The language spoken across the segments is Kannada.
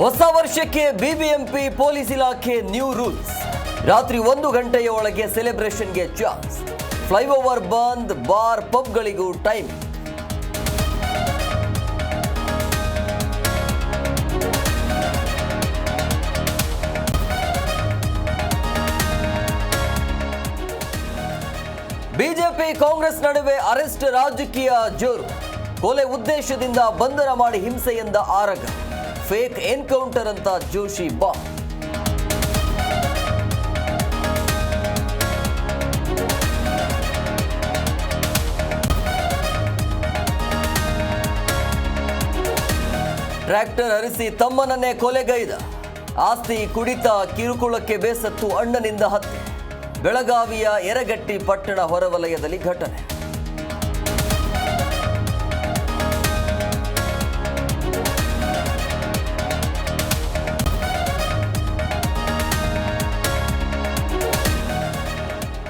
ಹೊಸ ವರ್ಷಕ್ಕೆ ಬಿಬಿಎಂಪಿ ಪೊಲೀಸ್ ಇಲಾಖೆ ನ್ಯೂ ರೂಲ್ಸ್ ರಾತ್ರಿ ಒಂದು ಗಂಟೆಯ ಒಳಗೆ ಸೆಲೆಬ್ರೇಷನ್ಗೆ ಚಾನ್ಸ್ ಫ್ಲೈಓವರ್ ಬಂದ್ ಬಾರ್ ಪಬ್ಗಳಿಗೂ ಟೈಮ್ ಬಿಜೆಪಿ ಕಾಂಗ್ರೆಸ್ ನಡುವೆ ಅರೆಸ್ಟ್ ರಾಜಕೀಯ ಜೋರು. ಕೊಲೆ ಉದ್ದೇಶದಿಂದ ಬಂಧನ ಮಾಡಿ ಹಿಂಸೆಯಿಂದ ಆರಗ. ಫೇಕ್ ಎನ್ಕೌಂಟರ್ ಅಂತ ಜೋಶಿ ಬಾ ಟ್ರ್ಯಾಕ್ಟರ್ ಅರಿಸಿ ತಮ್ಮನನ್ನೇ ಕೊಲೆಗೈದ. ಆಸ್ತಿ ಕುಡಿತ ಕಿರುಕುಳಕ್ಕೆ ಬೇಸತ್ತು ಅಣ್ಣನಿಂದ ಹತ್ಯೆ. ಬೆಳಗಾವಿಯ ಎರಗಟ್ಟಿ ಪಟ್ಟಣ ಹೊರವಲಯದಲ್ಲಿ ಘಟನೆ.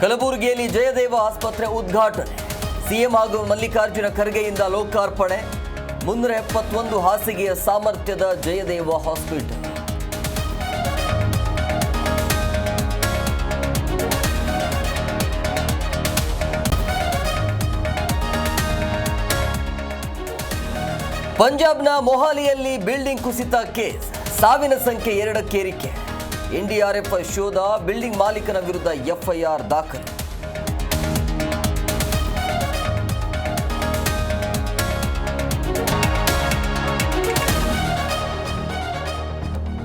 ಕಲಬುರಗಿಯಲ್ಲಿ ಜಯದೇವ ಆಸ್ಪತ್ರೆ ಉದ್ಘಾಟನೆ. ಸಿಎಂ ಹಾಗೂ ಮಲ್ಲಿಕಾರ್ಜುನ ಖರ್ಗೆಯಿಂದ ಲೋಕಾರ್ಪಣೆ. ಮುನ್ನೂರ ಎಪ್ಪತ್ತೊಂದು ಹಾಸಿಗೆಯ ಸಾಮರ್ಥ್ಯದ ಜಯದೇವ ಹಾಸ್ಪಿಟಲ್. ಪಂಜಾಬ್ನ ಮೊಹಾಲಿಯಲ್ಲಿ ಬಿಲ್ಡಿಂಗ್ ಕುಸಿತ ಕೇಸ್. ಸಾವಿನ ಸಂಖ್ಯೆ ಎರಡಕ್ಕೇರಿಕೆ. ಎನ್ಡಿಆರ್ಎಫ್ ಶೋಧ ಬಿಲ್ಡಿಂಗ್ ಮಾಲೀಕನ ವಿರುದ್ಧ ಎಫ್ಐಆರ್ ದಾಖಲೆ.